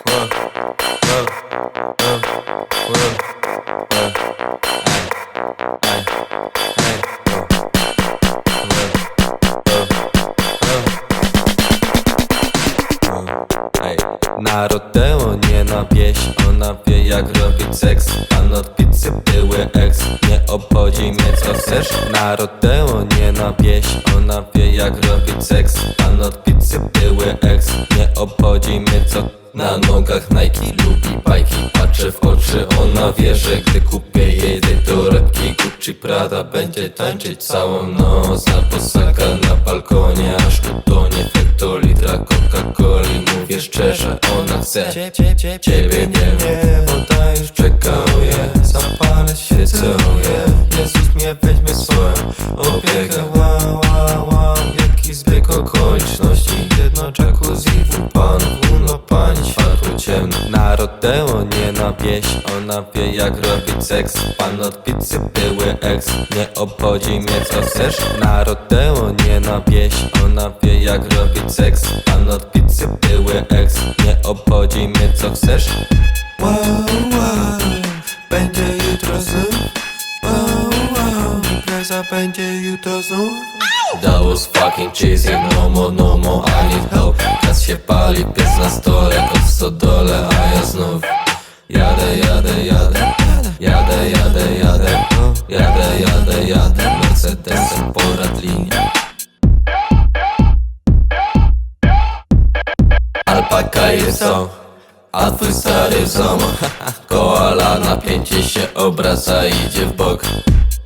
Na nie na wieś Ona wie jak robić seks. Pan od pizzy były ex Nie obchodzi mnie co chcesz. Na nie na wieś Ona wie jak robić seks. Pan od pizzy były ex Nie obchodzi mnie co na nogach Nike lubi bajki. Patrzę w oczy, ona wie, że gdy kupię jej tej torebki Gucci Prada będzie tańczyć całą noc. Na posaka na balkonie Aż utonie hektolitra Coca-Coli. Mówię szczerze, ona chce Ciebie nie wie, bo ta już czekuje Zapalę się całuje Jezus mnie weźmie swoją. Opiekę Wow, wow, wow Jaki zbieg okoliczności. Jedno jacuzzi w No pani światło ciemne. Na rodeo nie na wieś. Ona wie jak robić seks. Pan od pizzy były ex Nie obchodzi mnie co chcesz. Na rodeo nie na wieś. Ona wie jak robić seks. Pan od pizzy były ex Nie obchodzi mnie co chcesz. Wow, wow. Będzie jutro znów. Wow, wow. Będzie jutro znów That was fucking cheesy, no more, no more, I need help. Gaz się pali, piec na stole, kot w stodole, a ja znów Jadę, jadę, jadę, jadę, jadę, jadę Jadę, jadę, jadę, Mercedesem po radlinie Alpaka jest to, a twój stary w zamach Koala napięcie się obraca, idzie w bok.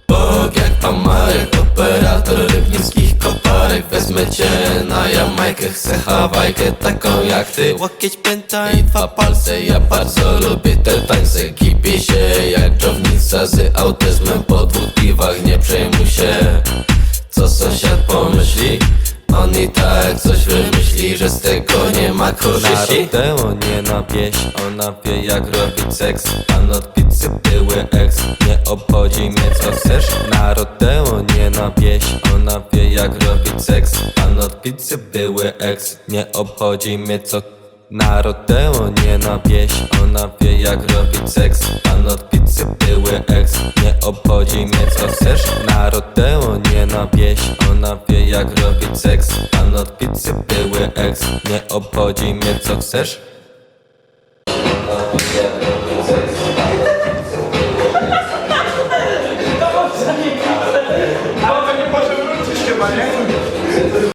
Bok jak pan Marek, operator rybnickich koparek. Wezmę cię na Jamajkę, chcę Hawajkę taką jak ty. Łokieć pęta. I dwa palce, ja bardzo lubię te tańce. Kipię się jak dżownica z autyzmem. Po dwóch piwach Nie przejmuj się, co sąsiad pomyśli on i tak coś wymyśli, że z tego nie ma korzyści. Na rodeo nie na wieś, ona wie jak robić seks Pan od pizzy były ex, nie obchodzi mnie co chcesz. Na rodeo nie na wieś, ona wie jak robić seks Pan od pizzy były ex, nie obchodzi mnie co na rodeo nie na wieś, ona wie jak robić seks. Pan od pizzy były ex, nie obchodzi mnie co chcesz. Na rodeo nie na wieś, ona wie jak robić seks. Pan od pizzy były ex, nie obchodzi mnie co chcesz. Ale to nie może nie?